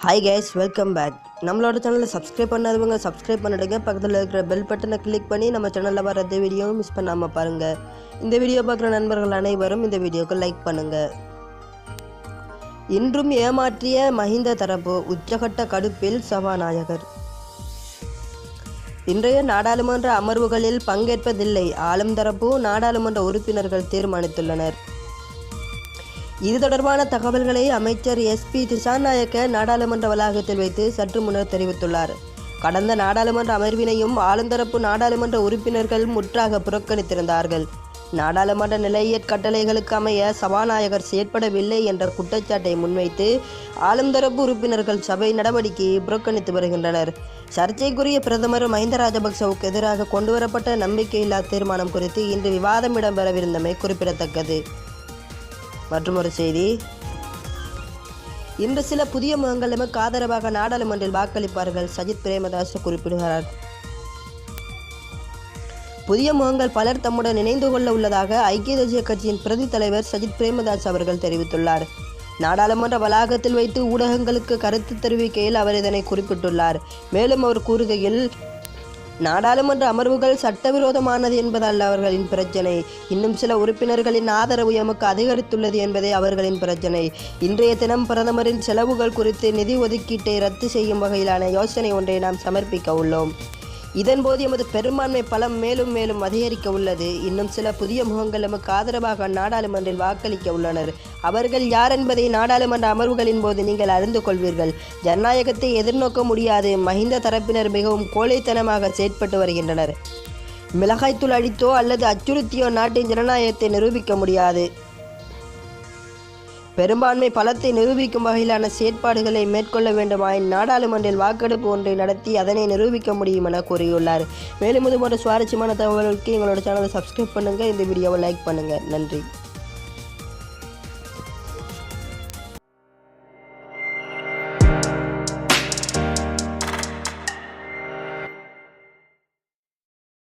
Hi guys welcome back நம்மளோட சேனலை subscribe பண்ணாதவங்க சப்ஸ்கிரைப் பண்ணிடுங்க. பக்கத்தில் இருக்கிற பெல் பட்டனை கிளிக் பண்ணி நம்ம சேனலில் வர எந்த வீடியோவும் மிஸ் பண்ணாமல் பாருங்கள் இந்த வீடியோ பார்க்குற நண்பர்கள் அனைவரும் இந்த வீடியோக்கு லைக் பண்ணுங்கள் இன்றும் ஏமாற்றிய மஹிந்த தரப்பு உச்சகட்ட கடுப்பில் சபாநாயகர். இன்றைய நாடாளுமன்ற அமர்வுகளில் பங்கேற்பதில்லை. ஆளும் தரப்பு நாடாளுமன்ற உறுப்பினர்கள் தீர்மானித்துள்ளனர். இது தொடர்பான தகவல்களை அமைச்சர் எஸ்பி திசாநாயக்க நாடாளுமன்ற வளாகத்தில் வைத்து சற்று முன்னர் தெரிவித்துள்ளார். கடந்த நாடாளுமன்ற அமர்வினையும் ஆளுந்தரப்பு நாடாளுமன்ற உறுப்பினர்கள் முற்றாக புறக்கணித்திருந்தார்கள். நாடாளுமன்ற நிலையற் கட்டளைகளுக்கு அமைய சபாநாயகர் செயற்படவில்லை என்ற குற்றச்சாட்டை முன்வைத்து ஆளும் தரப்பு உறுப்பினர்கள் சபை நடவடிக்கையை புறக்கணித்து வருகின்றனர். சர்ச்சைக்குரிய பிரதமர் மஹிந்த ராஜபக்சவுக்கு எதிராக கொண்டுவரப்பட்ட நம்பிக்கையில்லா தீர்மானம் குறித்து இன்று விவாதம் இடம்பெறவிருந்தமை குறிப்பிடத்தக்கது. மற்றும் ஒரு செய்தி. இன்று சில புதிய முகங்கள் ஆதரவாக நாடாளுமன்றில் வாக்களிப்பார்கள் சஜித் பிரேமதாஸ் குறிப்பிடுகிறார். புதிய முகங்கள் பலர் தம்முடன் இணைந்து கொள்ள உள்ளதாக ஐக்கிய தேசிய கட்சியின் பிரதி தலைவர் சஜித் பிரேமதாஸ் அவர்கள் தெரிவித்துள்ளார். நாடாளுமன்ற வளாகத்தில் வைத்து ஊடகங்களுக்கு கருத்து தெரிவிக்கையில் அவர் இதனை குறிப்பிட்டுள்ளார். மேலும் அவர் கூறுகையில் நாடாளுமன்ற அமர்வுகள் சட்டவிரோதமானது என்பதல்ல அவர்களின் பிரச்சனை. இன்னும் சில உறுப்பினர்களின் ஆதரவு எமக்கு அதிகரித்துள்ளது என்பதே அவர்களின் பிரச்சனை. இன்றைய தினம் பிரதமரின் செலவுகள் குறித்து நிதி ஒதுக்கீட்டை ரத்து செய்யும் வகையிலான யோசனை ஒன்றை நாம் சமர்ப்பிக்க உள்ளோம். இதன்போது எமது பெரும்பான்மை பலம் மேலும் மேலும் அதிகரிக்க உள்ளது. இன்னும் சில புதிய முகங்கள் எமக்கு ஆதரவாக நாடாளுமன்றில் வாக்களிக்க உள்ளனர். அவர்கள் யார் என்பதை நாடாளுமன்ற அமர்வுகளின் போது நீங்கள் அறிந்து கொள்வீர்கள். ஜனநாயகத்தை எதிர்நோக்க முடியாது. மஹிந்த தரப்பினர் மிகவும் கோழைத்தனமாக செயற்பட்டு வருகின்றனர். மிளகாய்த்தூள் அழித்தோ அல்லது அச்சுறுத்தியோ நாட்டின் ஜனநாயகத்தை நிரூபிக்க முடியாது. பெரும்பான்மை பலத்தை நிரூபிக்கும் வகையிலான செயற்பாடுகளை மேற்கொள்ள வேண்டுமாயின் நாடாளுமன்றில் வாக்கெடுப்பு ஒன்றை நடத்தி அதனை நிரூபிக்க முடியும் என கூறியுள்ளார். மேலும் இது போன்ற சுவாரஸ்யமான தகவல்களுக்கு எங்களோட சேனலை சப்ஸ்கிரைப் பண்ணுங்கள் இந்த வீடியோவை லைக் பண்ணுங்கள் நன்றி.